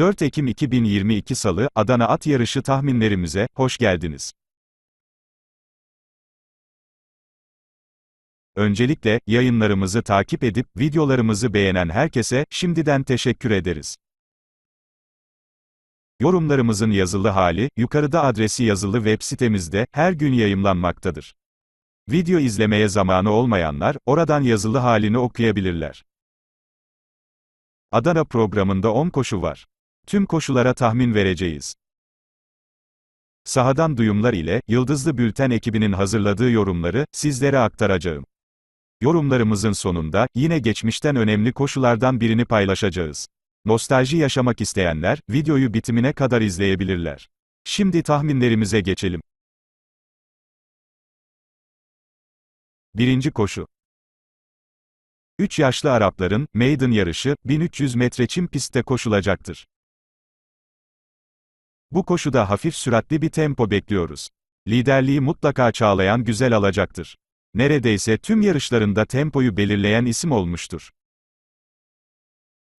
4 Ekim 2022 Salı, Adana At Yarışı tahminlerimize, hoş geldiniz. Öncelikle, yayınlarımızı takip edip, videolarımızı beğenen herkese, şimdiden teşekkür ederiz. Yorumlarımızın yazılı hali, yukarıda adresi yazılı web sitemizde, her gün yayımlanmaktadır. Video izlemeye zamanı olmayanlar, oradan yazılı halini okuyabilirler. Adana programında 10 koşu var. Tüm koşulara tahmin vereceğiz. Sahadan duyumlar ile, Yıldızlı Bülten ekibinin hazırladığı yorumları, sizlere aktaracağım. Yorumlarımızın sonunda, yine geçmişten önemli koşulardan birini paylaşacağız. Nostalji yaşamak isteyenler, videoyu bitimine kadar izleyebilirler. Şimdi tahminlerimize geçelim. Birinci koşu. 3 yaşlı Arapların, maiden yarışı, 1300 metre çim pistte koşulacaktır. Bu koşuda hafif süratli bir tempo bekliyoruz. Liderliği mutlaka çağlayan güzel alacaktır. Neredeyse tüm yarışlarında tempoyu belirleyen isim olmuştur.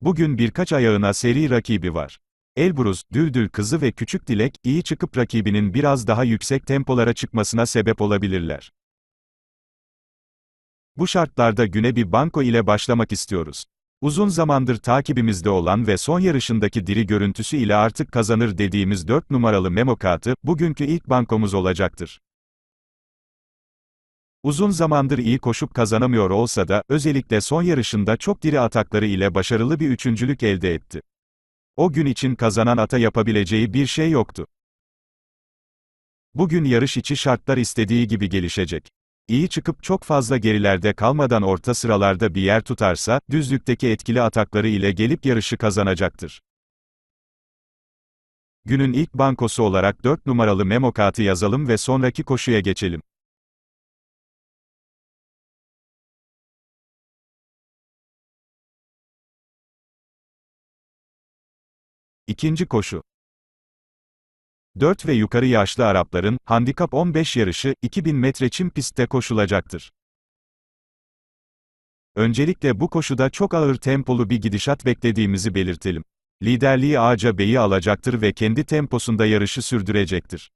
Bugün birkaç ayağına seri rakibi var. Elbruz, Düldül Kızı ve Küçük Dilek, iyi çıkıp rakibinin biraz daha yüksek tempolara çıkmasına sebep olabilirler. Bu şartlarda güne bir banko ile başlamak istiyoruz. Uzun zamandır takibimizde olan ve son yarışındaki diri görüntüsü ile artık kazanır dediğimiz 4 numaralı Memokat'ı, bugünkü ilk bankomuz olacaktır. Uzun zamandır iyi koşup kazanamıyor olsa da, özellikle son yarışında çok diri atakları ile başarılı bir üçüncülük elde etti. O gün için kazanan ata yapabileceği bir şey yoktu. Bugün yarış içi şartlar istediği gibi gelişecek. İyi çıkıp çok fazla gerilerde kalmadan orta sıralarda bir yer tutarsa, düzlükteki etkili atakları ile gelip yarışı kazanacaktır. Günün ilk bankosu olarak 4 numaralı Memokat'ı yazalım ve sonraki koşuya geçelim. İkinci koşu. 4 ve yukarı yaşlı Arapların, handikap 15 yarışı, 2000 metre çim pistte koşulacaktır. Öncelikle bu koşuda çok ağır tempolu bir gidişat beklediğimizi belirtelim. Liderliği Ağaca Bey'i alacaktır ve kendi temposunda yarışı sürdürecektir.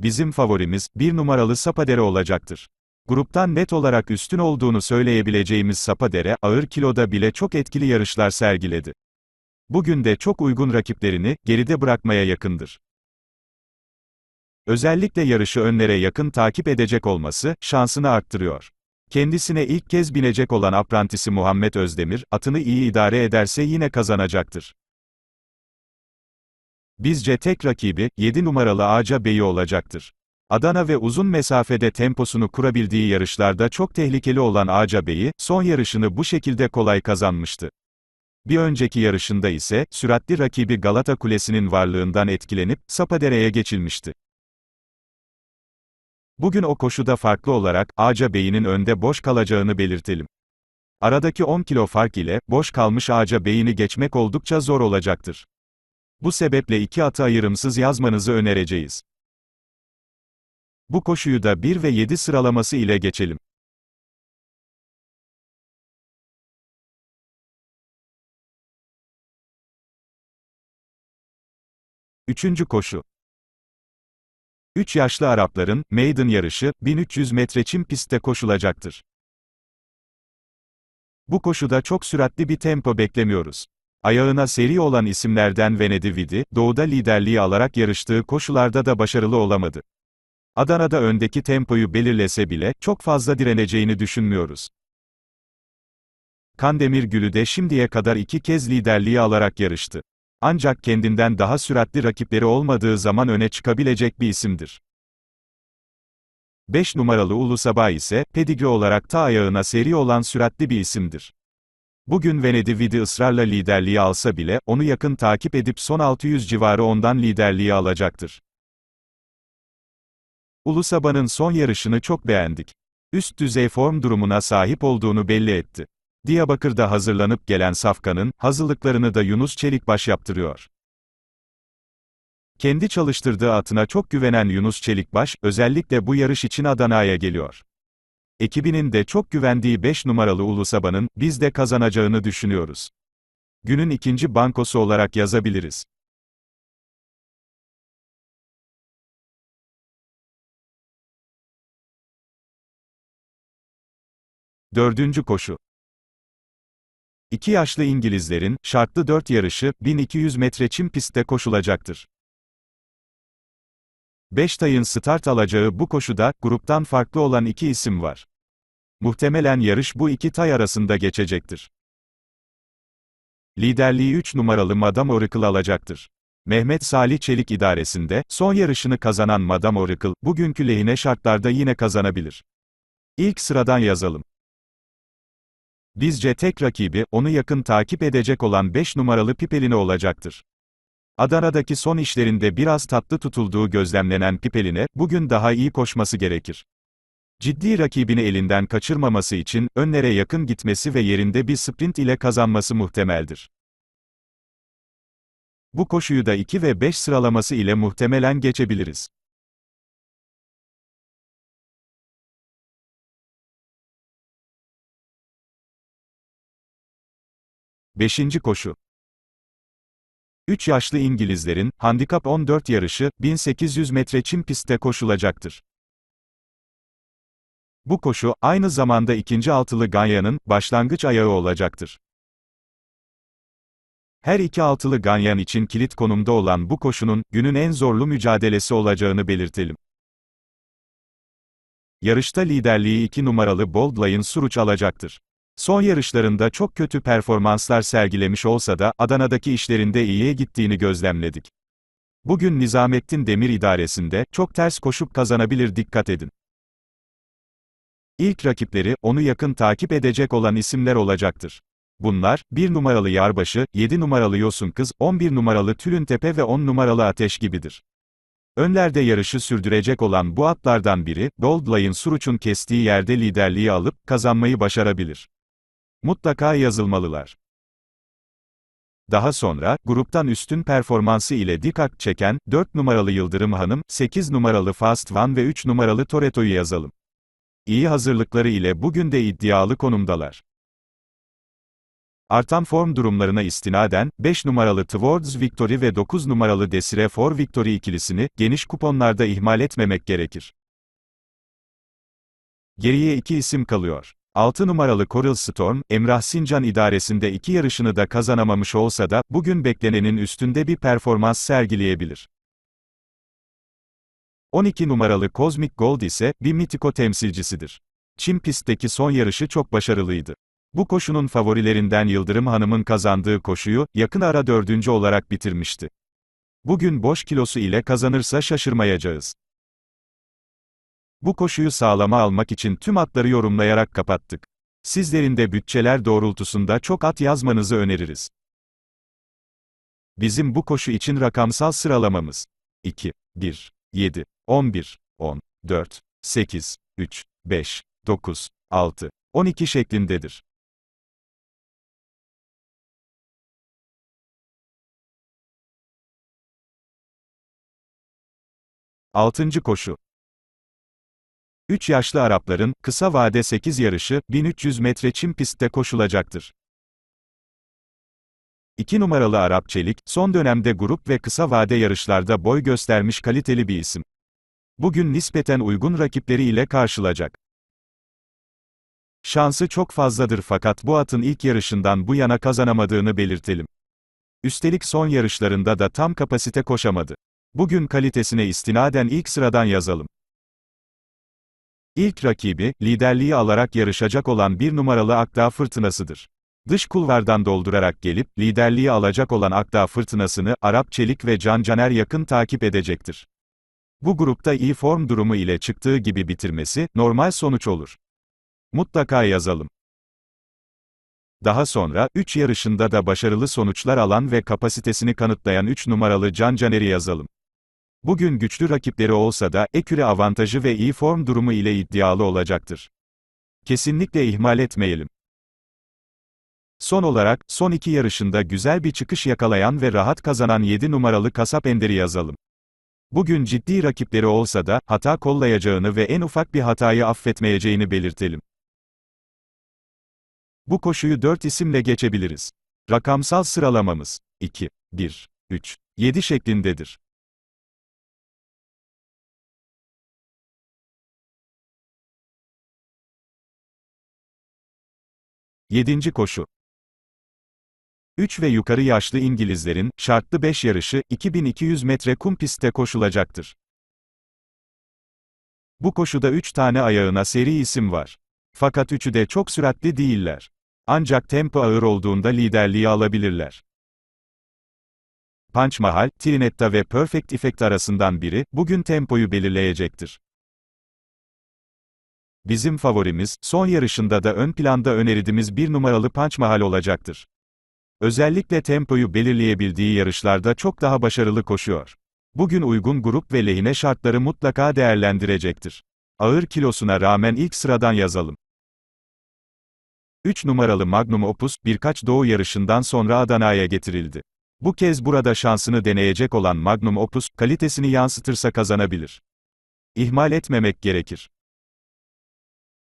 Bizim favorimiz, bir numaralı Sapadere olacaktır. Gruptan net olarak üstün olduğunu söyleyebileceğimiz Sapadere, ağır kiloda bile çok etkili yarışlar sergiledi. Bugün de çok uygun rakiplerini, geride bırakmaya yakındır. Özellikle yarışı önlere yakın takip edecek olması, şansını arttırıyor. Kendisine ilk kez binecek olan aprantisi Muhammed Özdemir, atını iyi idare ederse yine kazanacaktır. Bizce tek rakibi, 7 numaralı Ağaca Bey'i olacaktır. Adana ve uzun mesafede temposunu kurabildiği yarışlarda çok tehlikeli olan Ağaca Bey'i, son yarışını bu şekilde kolay kazanmıştı. Bir önceki yarışında ise, süratli rakibi Galata Kulesi'nin varlığından etkilenip, Sapadere'ye geçilmişti. Bugün o koşuda farklı olarak, Ağaca Bey'inin önde boş kalacağını belirtelim. Aradaki 10 kilo fark ile, boş kalmış Ağaca Bey'ini geçmek oldukça zor olacaktır. Bu sebeple iki atı ayrımsız yazmanızı önereceğiz. Bu koşuyu da 1 ve 7 sıralaması ile geçelim. Üçüncü koşu. 3 yaşlı Arapların, maiden yarışı, 1300 metre çim pistte koşulacaktır. Bu koşuda çok süratli bir tempo beklemiyoruz. Ayağına seri olan isimlerden Venedi Vidi, doğuda liderliği alarak yarıştığı koşularda da başarılı olamadı. Adana'da öndeki tempoyu belirlese bile, çok fazla direneceğini düşünmüyoruz. Kandemir Gülü de şimdiye kadar iki kez liderliği alarak yarıştı. Ancak kendinden daha süratli rakipleri olmadığı zaman öne çıkabilecek bir isimdir. 5 numaralı Ulusaba ise, pedigre olarak ta ayağına seri olan süratli bir isimdir. Bugün Venedi Vidi ısrarla liderliği alsa bile, onu yakın takip edip son 600 civarı ondan liderliği alacaktır. Ulusaba'nın son yarışını çok beğendik. Üst düzey form durumuna sahip olduğunu belli etti. Diyarbakır'da hazırlanıp gelen Safkan'ın, hazırlıklarını da Yunus Çelikbaş yaptırıyor. Kendi çalıştırdığı atına çok güvenen Yunus Çelikbaş, özellikle bu yarış için Adana'ya geliyor. Ekibinin de çok güvendiği 5 numaralı Ulusaba'nın, biz de kazanacağını düşünüyoruz. günün ikinci bankosu olarak yazabiliriz. Dördüncü koşu. İki yaşlı İngilizlerin, şartlı dört yarışı, 1200 metre çim pistte koşulacaktır. Beştay'ın start alacağı bu koşuda, gruptan farklı olan iki isim var. Muhtemelen yarış bu iki tay arasında geçecektir. Liderliği 3 numaralı Madame Oracle alacaktır. Mehmet Salih Çelik idaresinde, son yarışını kazanan Madame Oracle, bugünkü lehine şartlarda yine kazanabilir. İlk sıradan yazalım. Bizce tek rakibi, onu yakın takip edecek olan 5 numaralı Pipeline olacaktır. Adana'daki son işlerinde biraz tatlı tutulduğu gözlemlenen Pipeline, bugün daha iyi koşması gerekir. Ciddi rakibini elinden kaçırmaması için, önlere yakın gitmesi ve yerinde bir sprint ile kazanması muhtemeldir. Bu koşuyu da 2 ve 5 sıralaması ile muhtemelen geçebiliriz. Beşinci koşu. 3 yaşlı İngilizlerin, handikap 14 yarışı, 1800 metre çim pistte koşulacaktır. Bu koşu, aynı zamanda ikinci altılı Ganyan'ın, başlangıç ayağı olacaktır. Her iki altılı Ganyan için kilit konumda olan bu koşunun, günün en zorlu mücadelesi olacağını belirtelim. Yarışta liderliği 2 numaralı Bold Lion Suruç alacaktır. Son yarışlarında çok kötü performanslar sergilemiş olsa da, Adana'daki işlerinde iyiye gittiğini gözlemledik. Bugün Nizamettin Demir idaresinde, çok ters koşup kazanabilir dikkat edin. İlk rakipleri, onu yakın takip edecek olan isimler olacaktır. Bunlar, 1 numaralı Yarbaşı, 7 numaralı Yosun Kız, 11 numaralı Tülüntepe ve 10 numaralı Ateş gibidir. Önlerde yarışı sürdürecek olan bu atlardan biri, Gold Lion Suruç'un kestiği yerde liderliği alıp, kazanmayı başarabilir. Mutlaka yazılmalılar. Daha sonra, gruptan üstün performansı ile dikkat çeken, 4 numaralı Yıldırım Hanım, 8 numaralı Fast One ve 3 numaralı Toretto'yu yazalım. İyi hazırlıkları ile bugün de iddialı konumdalar. Artan form durumlarına istinaden, 5 numaralı Towards Victory ve 9 numaralı Desire for Victory ikilisini, geniş kuponlarda ihmal etmemek gerekir. Geriye iki isim kalıyor. 6 numaralı Coral Storm, Emrah Sincan idaresinde iki yarışını da kazanamamış olsa da, bugün beklenenin üstünde bir performans sergileyebilir. 12 numaralı Cosmic Gold ise, bir Mitiko temsilcisidir. Çin pistteki son yarışı çok başarılıydı. Bu koşunun favorilerinden Yıldırım Hanım'ın kazandığı koşuyu, yakın ara dördüncü olarak bitirmişti. Bugün boş kilosu ile kazanırsa şaşırmayacağız. Bu koşuyu sağlama almak için tüm atları yorumlayarak kapattık. Sizlerin de bütçeler doğrultusunda çok at yazmanızı öneririz. Bizim bu koşu için rakamsal sıralamamız 2, 1, 7, 11, 10, 4, 8, 3, 5, 9, 6, 12 şeklindedir. Altıncı koşu 3 yaşlı Arapların, kısa vade 8 yarışı, 1300 metre çim pistte koşulacaktır. 2 numaralı Arap Çelik, son dönemde grup ve kısa vade yarışlarda boy göstermiş kaliteli bir isim. Bugün nispeten uygun rakipleri ile karşılayacak. Şansı çok fazladır fakat bu atın ilk yarışından bu yana kazanamadığını belirtelim. Üstelik son yarışlarında da tam kapasite koşamadı. Bugün kalitesine istinaden ilk sıradan yazalım. İlk rakibi, liderliği alarak yarışacak olan bir numaralı Akdağ Fırtınası'dır. Dış kulvardan doldurarak gelip, liderliği alacak olan Akdağ Fırtınası'nı, Arap Çelik ve Can Caner yakın takip edecektir. Bu grupta iyi form durumu ile çıktığı gibi bitirmesi, normal sonuç olur. Mutlaka yazalım. Daha sonra, 3 yarışında da başarılı sonuçlar alan ve kapasitesini kanıtlayan 3 numaralı Can Caner'i yazalım. Bugün güçlü rakipleri olsa da, eküre avantajı ve iyi form durumu ile iddialı olacaktır. Kesinlikle ihmal etmeyelim. Son olarak, son iki yarışında güzel bir çıkış yakalayan ve rahat kazanan 7 numaralı Kasap Ender'i yazalım. Bugün ciddi rakipleri olsa da, hata kollayacağını ve en ufak bir hatayı affetmeyeceğini belirtelim. Bu koşuyu 4 isimle geçebiliriz. Rakamsal sıralamamız 2, 1, 3, 7 şeklindedir. Yedinci koşu. 3 ve yukarı yaşlı İngilizlerin, şartlı 5 yarışı, 2200 metre kum pistte koşulacaktır. Bu koşuda 3 tane ayağına seri isim var. Fakat üçü de çok süratli değiller. Ancak tempo ağır olduğunda liderliği alabilirler. Punch Mahal, Trinetta ve Perfect Effect arasından biri, bugün tempoyu belirleyecektir. Bizim favorimiz, son yarışında da ön planda önerdiğimiz bir numaralı Punch Mahal olacaktır. Özellikle tempoyu belirleyebildiği yarışlarda çok daha başarılı koşuyor. Bugün uygun grup ve lehine şartları mutlaka değerlendirecektir. Ağır kilosuna rağmen ilk sıradan yazalım. 3 numaralı Magnum Opus, birkaç doğu yarışından sonra Adana'ya getirildi. Bu kez burada şansını deneyecek olan Magnum Opus, kalitesini yansıtırsa kazanabilir. İhmal etmemek gerekir.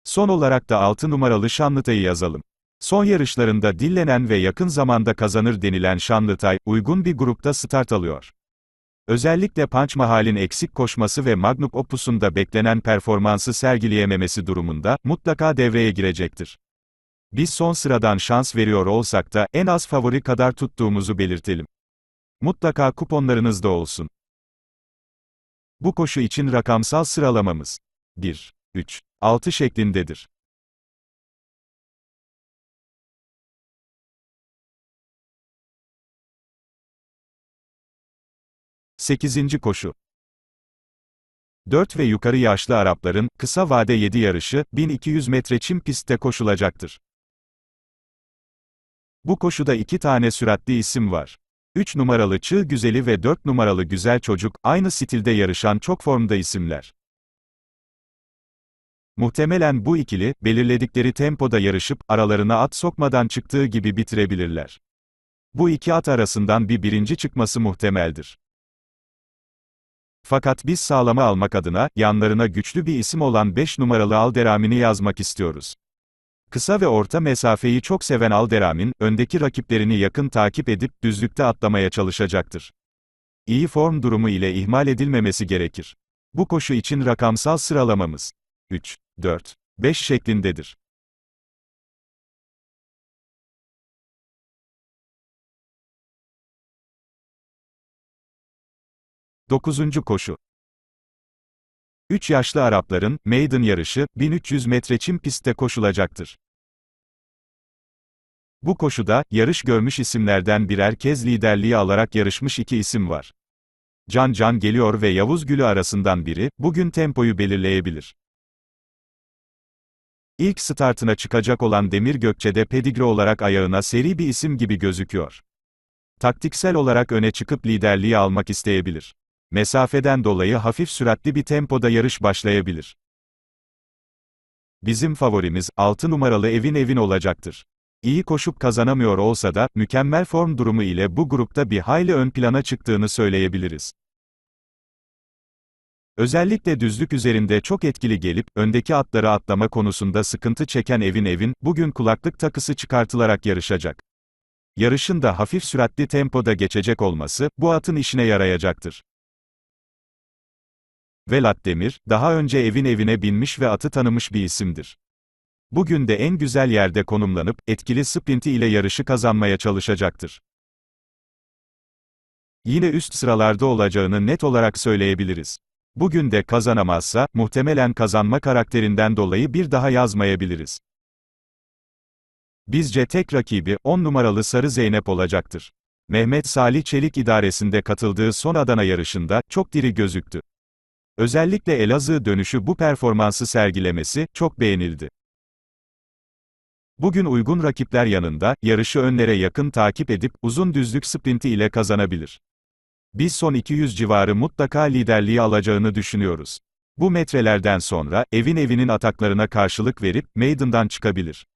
Son olarak da 6 numaralı Şanlıtay'ı yazalım. Son yarışlarında dillenen ve yakın zamanda kazanır denilen Şanlıtay, uygun bir grupta start alıyor. Özellikle Punch Mahal'in eksik koşması ve Magnum Opus'un da beklenen performansı sergileyememesi durumunda, mutlaka devreye girecektir. Biz son sıradan şans veriyor olsak da, en az favori kadar tuttuğumuzu belirtelim. Mutlaka kuponlarınızda olsun. Bu koşu için rakamsal sıralamamız 1, 3, 6 şeklindedir. Sekizinci koşu. 4 ve yukarı yaşlı Arapların, kısa vade 7 yarışı, 1200 metre çim pistte koşulacaktır. Bu koşuda iki tane süratli isim var. 3 numaralı Çığ Güzeli ve 4 numaralı Güzel Çocuk, aynı stilde yarışan çok formda isimler. Muhtemelen bu ikili, belirledikleri tempoda yarışıp, aralarına at sokmadan çıktığı gibi bitirebilirler. Bu iki at arasından bir birinci çıkması muhtemeldir. Fakat biz sağlama almak adına, yanlarına güçlü bir isim olan 5 numaralı Alderamin'i yazmak istiyoruz. Kısa ve orta mesafeyi çok seven Alderamin, öndeki rakiplerini yakın takip edip, düzlükte atlamaya çalışacaktır. İyi form durumu ile ihmal edilmemesi gerekir. Bu koşu için rakamsal sıralamamız 3, 4, 5 şeklindedir. Dokuzuncu koşu. 3 yaşlı Arapların, maiden yarışı, 1300 metre çim pistte koşulacaktır. Bu koşuda, yarış görmüş isimlerden birer kez liderliği alarak yarışmış iki isim var. Can Can geliyor ve Yavuz Gülü arasından biri, bugün tempoyu belirleyebilir. İlk startına çıkacak olan Demir Gökçe'de pedigre olarak ayağına seri bir isim gibi gözüküyor. Taktiksel olarak öne çıkıp liderliği almak isteyebilir. Mesafeden dolayı hafif süratli bir tempoda yarış başlayabilir. Bizim favorimiz, 6 numaralı Evin Evin olacaktır. İyi koşup kazanamıyor olsa da, mükemmel form durumu ile bu grupta bir hayli ön plana çıktığını söyleyebiliriz. Özellikle düzlük üzerinde çok etkili gelip, öndeki atları atlama konusunda sıkıntı çeken Evin Evin, bugün kulaklık takısı çıkartılarak yarışacak. Yarışın da hafif süratli tempoda geçecek olması, bu atın işine yarayacaktır. Velat Demir, daha önce evin evine binmiş ve atı tanımış bir isimdir. Bugün de en güzel yerde konumlanıp, etkili sprinti ile yarışı kazanmaya çalışacaktır. Yine üst sıralarda olacağını net olarak söyleyebiliriz. Bugün de kazanamazsa, muhtemelen kazanma karakterinden dolayı bir daha yazmayabiliriz. Bizce tek rakibi, 10 numaralı Sarı Zeynep olacaktır. Mehmet Salih Çelik idaresinde katıldığı son Adana yarışında, çok diri gözüktü. Özellikle Elazığ dönüşü bu performansı sergilemesi, çok beğenildi. Bugün uygun rakipler yanında, yarışı önlere yakın takip edip, uzun düzlük sprinti ile kazanabilir. Biz son 200 civarı mutlaka liderliği alacağını düşünüyoruz. Bu metrelerden sonra, evin evinin ataklarına karşılık verip, meydandan çıkabilir.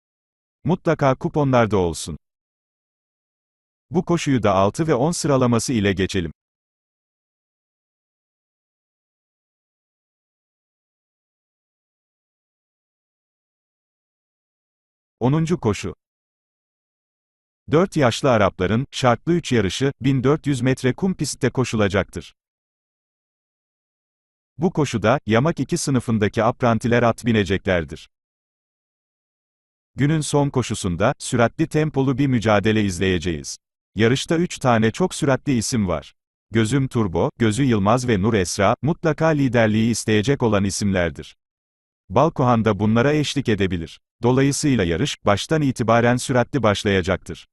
Mutlaka kuponlarda olsun. Bu koşuyu da 6 ve 10 sıralaması ile geçelim. 10. koşu. 4 yaşlı Arapların, şartlı 3 yarışı, 1400 metre kum pistte koşulacaktır. Bu koşuda, yamak 2 sınıfındaki aprantiler at bineceklerdir. Günün son koşusunda, süratli tempolu bir mücadele izleyeceğiz. Yarışta 3 tane çok süratli isim var. Gözüm Turbo, Gözü Yılmaz ve Nur Esra, mutlaka liderliği isteyecek olan isimlerdir. Balkohan da bunlara eşlik edebilir. Dolayısıyla yarış, baştan itibaren süratli başlayacaktır.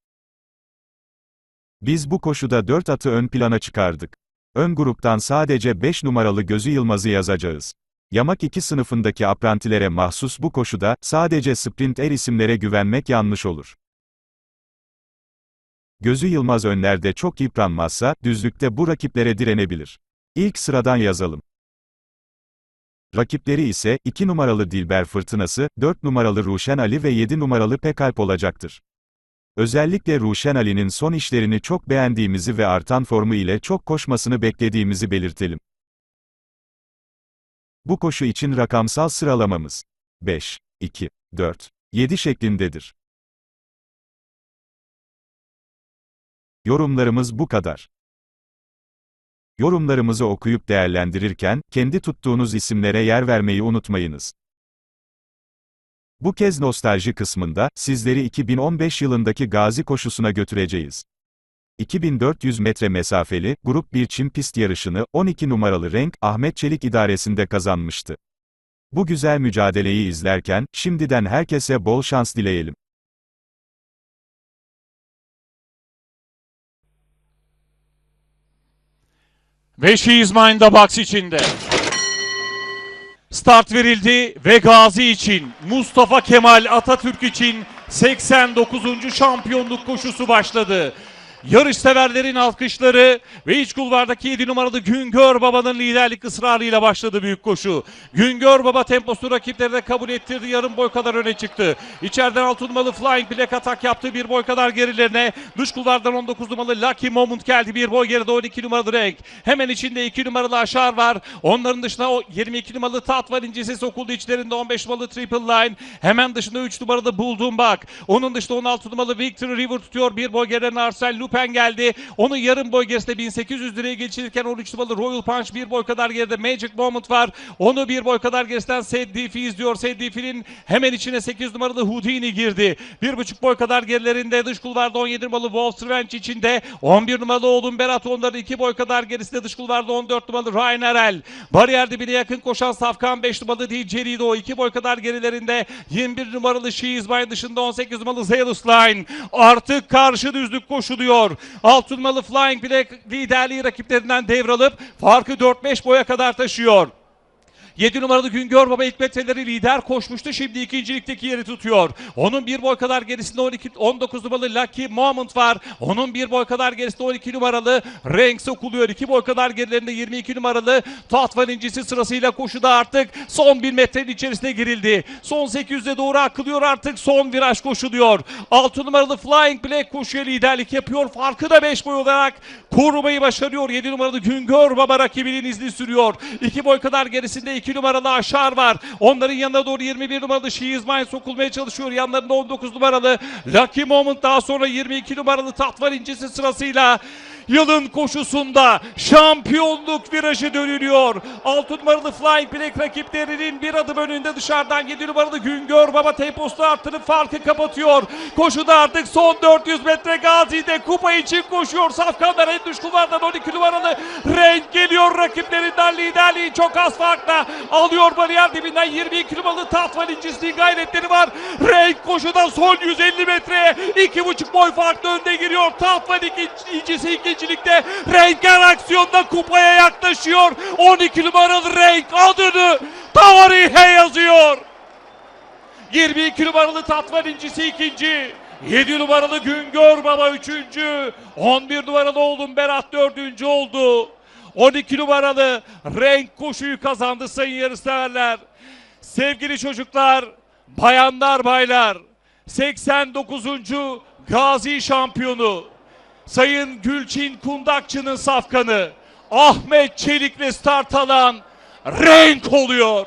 Biz bu koşuda 4 atı ön plana çıkardık. Ön gruptan sadece 5 numaralı Gözü Yılmaz'ı yazacağız. Yamak 2 sınıfındaki aprantilere mahsus bu koşuda, sadece sprint er isimlere güvenmek yanlış olur. Gözü Yılmaz önlerde çok yıpranmazsa, düzlükte bu rakiplere direnebilir. İlk sıradan yazalım. Rakipleri ise, 2 numaralı Dilber Fırtınası, 4 numaralı Ruşen Ali ve 7 numaralı Pekalp olacaktır. Özellikle Ruşen Ali'nin son işlerini çok beğendiğimizi ve artan formu ile çok koşmasını beklediğimizi belirtelim. Bu koşu için rakamsal sıralamamız 5, 2, 4, 7 şeklindedir. Yorumlarımız bu kadar. Yorumlarımızı okuyup değerlendirirken, kendi tuttuğunuz isimlere yer vermeyi unutmayınız. Bu kez nostalji kısmında, sizleri 2015 yılındaki Gazi koşusuna götüreceğiz. 2400 metre mesafeli, Grup 1 çim pist yarışını, 12 numaralı renk, Ahmet Çelik idaresinde kazanmıştı. Bu güzel mücadeleyi izlerken, şimdiden herkese bol şans dileyelim. Ve she is mine the box içinde. Start verildi ve Gazi için, Mustafa Kemal Atatürk için 89. şampiyonluk koşusu başladı. Yarış severlerin alkışları ve iç kulvardaki 7 numaralı Güngör Baba'nın liderlik ısrarıyla başladı büyük koşu. Güngör Baba temposu rakipleri de kabul ettirdi. Yarım boy kadar öne çıktı. İçeriden 6 numaralı Flying Black atak yaptı. Bir boy kadar gerilerine. Dış kulvardan 19 numaralı Lucky Moment geldi. Bir boy geride 12 numaralı renk. Hemen içinde 2 numaralı Aşar var. Onların dışında o 22 numaralı Tat var. İncisi sokuldu içlerinde 15 numaralı Triple Line. Hemen dışında 3 numaralı Buldum Bak. Onun dışında 16 numaralı Victory River tutuyor. Bir boy geriden Arsel Lupin geldi. Onun yarım boy gerisinde 1800 liraya geçirirken 13 numaralı Royal Punch bir boy kadar geride Magic Moment var. Onu bir boy kadar gerisinden Seddifi izliyor. Seddifi'nin hemen içine 8 numaralı Houdini girdi. Bir buçuk boy kadar gerilerinde dış kulvarda 17 numaralı Wolf Revenge içinde. 11 numaralı oğlum Berat onları 2 boy kadar gerisinde dış kulvarda 14 numaralı Ryan Erel. Bariyer dibine yakın koşan Safkan 5 numaralı DJ Rido 2 boy kadar gerilerinde 21 numaralı She Is dışında 18 numaralı Zealous Line. Artık karşı düzlük koşuluyor. 6 numaralı Flying Black liderliği rakiplerinden devralıp farkı 4-5 boya kadar taşıyor. 7 numaralı Güngör Baba ilk metreleri lider koşmuştu. Şimdi ikincilikteki yeri tutuyor. Onun bir boy kadar gerisinde 12, 19 numaralı Lucky Moment var. Onun bir boy kadar gerisinde 12 numaralı Renk sokuluyor. 2 boy kadar gerilerinde 22 numaralı Tatvan incisi sırasıyla koşuda artık son 1 metrenin içerisine girildi. Son 800'e doğru akılıyor artık son viraj koşuluyor. 6 numaralı Flying Black koşuya liderlik yapıyor. Farkı da 5 boy olarak korumayı başarıyor. 7 numaralı Güngör Baba rakibinin izni sürüyor. 2 boy kadar gerisinde 2 numaralı Aşar var. Onların yanına doğru 21 numaralı She Is Mine sokulmaya çalışıyor. Yanlarında 19 numaralı Lucky Moment daha sonra 22 numaralı Tatvan incisi sırasıyla Yılın koşusunda şampiyonluk virajı dönülüyor. 6 numaralı Flying Black rakiplerinin bir adım önünde dışarıdan 7 numaralı Güngör Baba temposunu arttırıp farkı kapatıyor. Koşuda artık son 400 metre Gazi'de kupa için koşuyor. Safkanlar en dış kulvardan 12 numaralı renk geliyor rakiplerinden liderliği çok az farkla alıyor bariyer dibinden 22 numaralı Tatvan incisi gayretleri var. Renk koşuda son 150 metreye 2,5 boy farklı önde giriyor. Tatvan ikinci, ikincilikte Renkler aksiyonda kupaya yaklaşıyor. 12 numaralı Renk adını tarihe yazıyor. 22 numaralı Tatvan incisi ikinci. 7 numaralı Güngör Baba üçüncü. 11 numaralı oğlum Berat dördüncü oldu. 12 numaralı renk koşuyu kazandı sayın yarışseverler. Sevgili çocuklar, bayanlar baylar. 89. Gazi şampiyonu. Sayın Gülçin Kundakçı'nın safkanı Ahmet Çelik'le start alan renk oluyor.